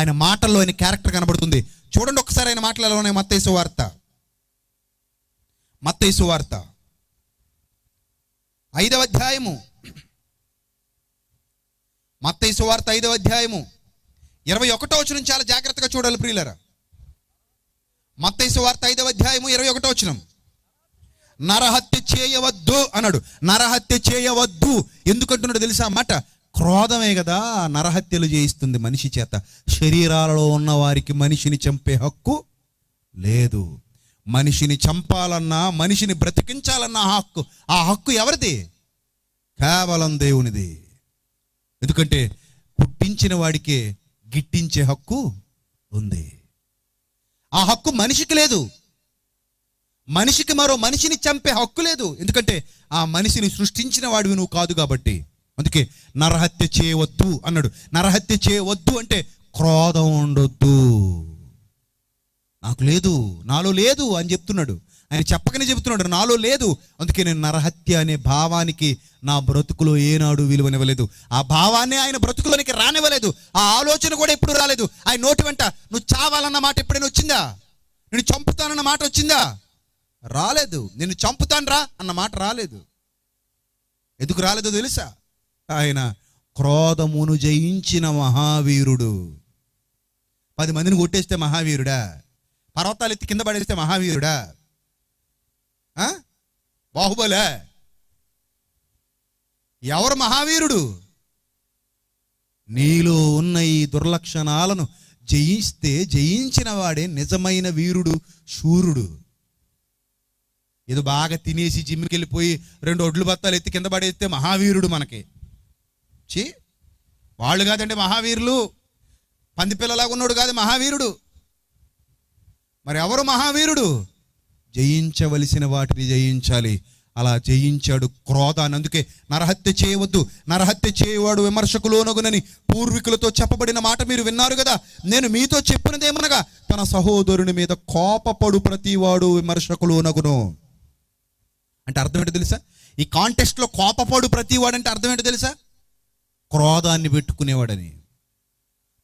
ఆయన మాటల్లో ఆయన క్యారెక్టర్ కనబడుతుంది. చూడండి ఒకసారి ఆయన మాటలలోనే ఎలా మత్తైసు వార్త. మత్తైసు వార్త. ఐదవ అధ్యాయము. మత్తైసు వార్త ఐదవ అధ్యాయము. ఇరవై ఒకటో వచనం చాలా జాగ్రత్తగా చూడాలి ప్రియులరా. మత్తైసు వార్త ఐదవ అధ్యాయము ఇరవై ఒకటో వచనం. నరహత్య చేయవద్దు అన్నాడు. నరహత్య చేయవద్దు. ఎందుకంటున్నాడు తెలుసా? మాట క్రోధమే కదా నరహత్యలు చేయిస్తుంది మనిషి చేత. శరీరాలలో ఉన్న వారికి మనిషిని చంపే హక్కు లేదు. మనిషిని చంపాలన్నా మనిషిని బ్రతికించాలన్న హక్కు. ఆ హక్కు ఎవరిది? కేవలం దేవునిది. ఎందుకంటే పుట్టించిన వాడికే గిట్టించే హక్కు ఉంది. ఆ హక్కు మనిషికి లేదు. మనిషికి మరో మనిషిని చంపే హక్కు లేదు. ఎందుకంటే ఆ మనిషిని సృష్టించిన వాడివి నువ్వు కాదు కాబట్టి. అందుకే నరహత్య చేయవద్దు అన్నాడు. నరహత్య చేయవద్దు అంటే క్రోధం ఉండొద్దు. నాకు లేదు నాలో లేదు అని చెప్తున్నాడు. ఆయన చెప్పకనే చెప్తున్నాడు నాలో లేదు. అందుకే నేను నరహత్య అనే భావానికి నా బ్రతుకులో ఏనాడు విలువనివ్వలేదు. ఆ భావాన్ని ఆయన బ్రతుకులోనికి రానివ్వలేదు. ఆ ఆలోచన కూడా ఎప్పుడు రాలేదు. ఆయన నోటి వెంట నువ్వు చావాలన్న మాట ఎప్పుడైనా వచ్చిందా? నేను చంపుతానన్న మాట వచ్చిందా? రాలేదు. నేను చంపుతాను రా అన్న మాట రాలేదు. ఎందుకు రాలేదో తెలుసా? ఆయన క్రోధమును జయించిన మహావీరుడు. పది మందిని కొట్టేస్తే మహావీరుడా? పర్వతాలు ఎత్తి కింద పడేస్తే మహావీరుడా? ఆ? బాహుబలే? ఎవరు మహావీరుడు? నీలో ఉన్న ఈ దుర్లక్షణాలను జయిస్తే జయించిన వాడే నిజమైన వీరుడు శూరుడు. ఏదో బాగా తినేసి జిమ్కి వెళ్ళిపోయి రెండు ఒడ్లు బత్తాలు ఎత్తి కింద పడేస్తే మహావీరుడు మనకి. చీ వాళ్ళు కాదండి మహావీరులు. పంది పిల్లలాగా ఉన్నాడు కాదు మహావీరుడు. మరి ఎవరు మహావీరుడు? జయించవలసిన వాటిని జయించాలి. అలా జయించాడు క్రోధాన్ని. అందుకే నరహత్య చేయవద్దు. నరహత్య చేయవాడు విమర్శకులోనగునని పూర్వీకులతో చెప్పబడిన మాట మీరు విన్నారు కదా? నేను మీతో చెప్పినదేమనగా తన సహోదరుని మీద కోపపడు ప్రతివాడు విమర్శకులోనగును అంటే అర్థం ఏంటో తెలుసా? ఈ కాంటెస్ట్లో కోపపడు ప్రతివాడు అంటే అర్థం ఏంటో తెలుసా? క్రోధాన్ని పెట్టుకునేవాడని.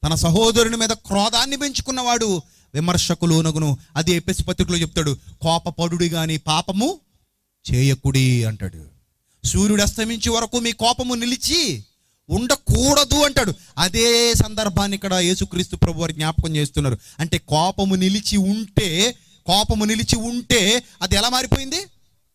తన సహోదరుని మీద క్రోధాన్ని పెంచుకున్నవాడు విమర్శకులు నగును. అది ఎపిసి పత్రికలో చెప్తాడు కోపపడుడి కానీ పాపము చేయకుడి అంటాడు. సూర్యుడు అస్తమించే వరకు మీ కోపము నిలిచి ఉండకూడదు అంటాడు. అదే సందర్భాన్ని ఇక్కడ యేసుక్రీస్తు ప్రభు వారు జ్ఞాపకం చేస్తున్నారు. అంటే కోపము నిలిచి ఉంటే కోపము నిలిచి ఉంటే అది ఎలా మారిపోయింది?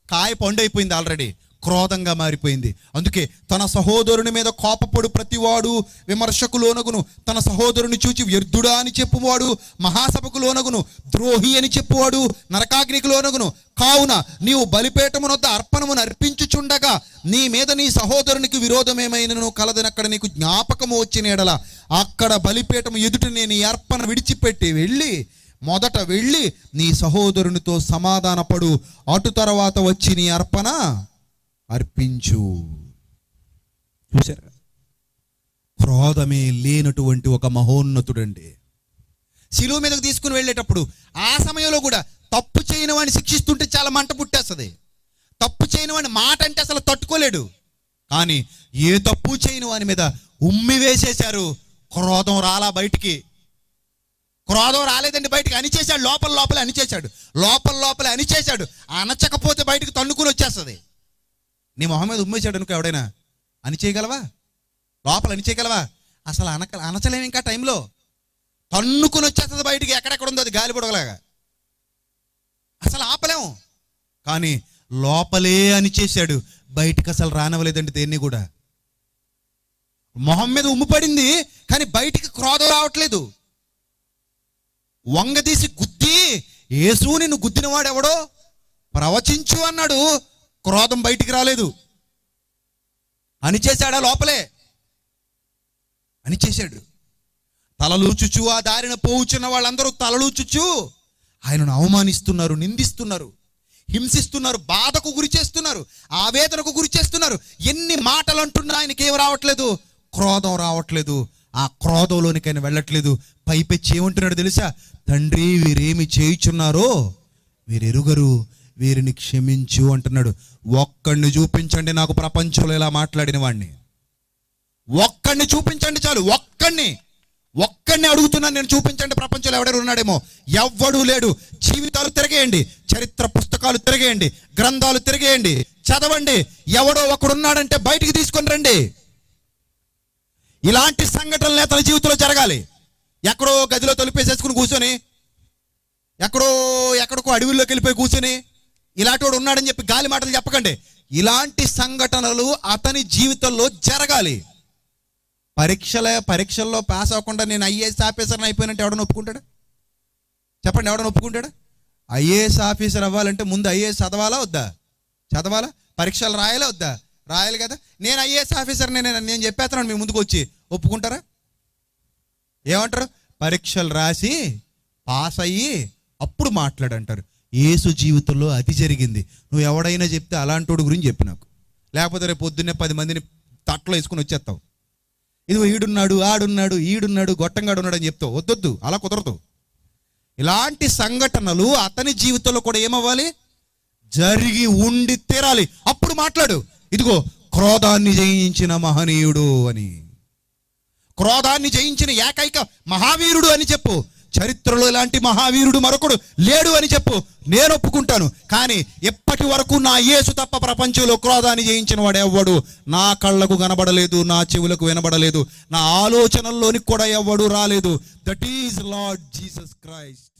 కాయ పండు అయిపోయింది ఆల్రెడీ. క్రోధంగా మారిపోయింది. అందుకే తన సహోదరుని మీద కోపపడు ప్రతివాడు విమర్శకు లోనగును. తన సహోదరుని చూచి వ్యర్థుడా అని చెప్పువాడు మహాసభకు లోనగును. ద్రోహి అని చెప్పువాడు నరకాగ్నికి లోనగును. కావున నీవు బలిపేటమునొద్ద అర్పణమును అర్పించుచుండగా నీ మీద నీ సహోదరునికి విరోధమేమైనను కలదనక్కడ నీకు జ్ఞాపకము వచ్చిన ఎడల అక్కడ బలిపేటము ఎదుట నేను ఈ అర్పణ విడిచిపెట్టి వెళ్ళి మొదట వెళ్ళి నీ సహోదరునితో సమాధానపడు. అటు తర్వాత వచ్చి నీ అర్పణ అర్పించు. చూసారా క్రోధమే లేనటువంటి ఒక మహోన్నతుడండి శిలువ మీదకు తీసుకుని వెళ్ళేటప్పుడు ఆ సమయంలో కూడా తప్పు చేయని వాడిని శిక్షిస్తుంటే చాలా మంట పుట్టేస్తుంది. తప్పు చేయని వాడిని మాట అంటే అసలు తట్టుకోలేడు. కానీ ఏ తప్పు చేయని వాని మీద ఉమ్మి వేసేశారు క్రోధం రాలా బయటికి. క్రోధం రాలేదండి బయటికి అనిచేశాడు లోపల లోపల అనిచేశాడు లోపల లోపల అనిచేశాడు అనచకపోతే బయటికి తన్నుకుని వచ్చేస్తుంది. నీ మొహం మీద ఉమ్మేశాడు అనుకో ఎవడైనా. అని చేయగలవా? లోపల అని చేయగలవా? అసలు అనక అనచలేము ఇంకా టైంలో? తన్నుకుని వచ్చేస్తుంది బయటికి ఎక్కడెక్కడ ఉందో అది గాలి పొడగలాగా అసలు ఆపలేము కానీ లోపలే అని చేశాడు. బయటికి అసలు రానవలేదండి దేన్ని కూడా. మొహం మీద ఉమ్ము పడింది కానీ బయటికి క్రోధం రావట్లేదు. వంగదీసి గుద్ది యేసు నిన్ను గుద్దినవాడెవడో? ప్రవచించు అన్నాడు. క్రోధం బయటికి రాలేదు. అని చేశాడా లోపలే? అని చేశాడు తలలూచుచు ఆ దారిన పోవుచున్న వాళ్ళందరూ తలలూచుచు ఆయనను అవమానిస్తున్నారు నిందిస్తున్నారు హింసిస్తున్నారు బాధకు గురి చేస్తున్నారు ఆవేదనకు గురి చేస్తున్నారు. ఎన్ని మాటలు అంటున్నా ఆయనకి ఏం రావట్లేదు? క్రోధం రావట్లేదు. ఆ క్రోధంలోనికైనా వెళ్ళట్లేదు. పైపెచ్చి ఏమంటున్నాడు తెలుసా? తండ్రి వీరేమి చేయుచున్నారో? వీరెరుగరు. వీరిని క్షమించు అంటున్నాడు. ఒక్కడిని చూపించండి నాకు ప్రపంచంలో ఇలా మాట్లాడిన వాడిని ఒక్కడిని చూపించండి చాలు ఒక్కడిని. ఒక్కడిని అడుగుతున్నాను నేను చూపించండి ప్రపంచంలో ఎవడెవరు ఉన్నాడేమో. ఎవ్వడూ లేడు. జీవితాలు తిరగేయండి చరిత్ర పుస్తకాలు తిరగేయండి గ్రంథాలు తిరగేయండి. చదవండి ఎవడో ఒకడున్నాడంటే బయటికి తీసుకొని రండి. ఇలాంటి సంఘటనలు నేతల జీవితంలో జరగాలి. ఎక్కడో గదిలో తొలిపేసేసుకుని కూర్చొని ఎక్కడో ఎక్కడికో అడవిలోకి వెళ్ళిపోయి కూర్చొని ఇలాంటి వాడు ఉన్నాడని చెప్పి గాలి మాటలు చెప్పకండి. ఇలాంటి సంఘటనలు అతని జీవితంలో జరగాలి. పరీక్షల పరీక్షల్లో పాస్ అవ్వకుండా నేను ఐఏఎస్ ఆఫీసర్ని అయిపోయినట్టు ఎవడని ఒప్పుకుంటాడు? చెప్పండి ఎవడని ఒప్పుకుంటాడు? ఐఏఎస్ ఆఫీసర్ అవ్వాలంటే ముందు ఐఏఎస్ చదవాలా వద్దా? చదవాలా? పరీక్షలు రాయాలా వద్దా? రాయాలి కదా. నేను ఐఏఎస్ ఆఫీసర్ నేను నేను చెప్పేస్తున్నాను మీ ముందుకు వచ్చి. ఒప్పుకుంటారా? ఏమంటారు? పరీక్షలు రాసి పాస్ అయ్యి అప్పుడు మాట్లాడంటారు. యేసు జీవితంలో అది జరిగింది. నువ్వు ఎవడైనా చెప్తే అలాంటోడు గురించి చెప్పు నాకు. లేకపోతే రేపు పొద్దున్నే పది మందిని తట్లో వేసుకుని వచ్చేస్తావు. ఇదిగో ఈడున్నాడు ఆడున్నాడు ఈడున్నాడు గొట్టంగాడు ఉన్నాడు అని చెప్తావు. వద్దొద్దు అలా కుదరదు. ఇలాంటి సంఘటనలు అతని జీవితంలో కూడా ఏమవ్వాలి? జరిగి ఉండి తీరాలి. అప్పుడు మాట్లాడు. ఇదిగో క్రోధాన్ని జయించిన మహనీయుడు అని. క్రోధాన్ని జయించిన ఏకైక మహావీరుడు అని చెప్పు. చరిత్రలో ఇలాంటి మహావీరుడు మరొకడు లేడు అని చెప్పు. నేను ఒప్పుకుంటాను. కానీ ఎప్పటి వరకు నా యేసు తప్ప ప్రపంచంలో క్రోధాన్ని జయించిన వాడు ఎవ్వడు? నా కళ్ళకు కనబడలేదు నా చెవులకు వినబడలేదు నా ఆలోచనల్లోనికి కూడా ఎవ్వడు రాలేదు. That is Lord Jesus Christ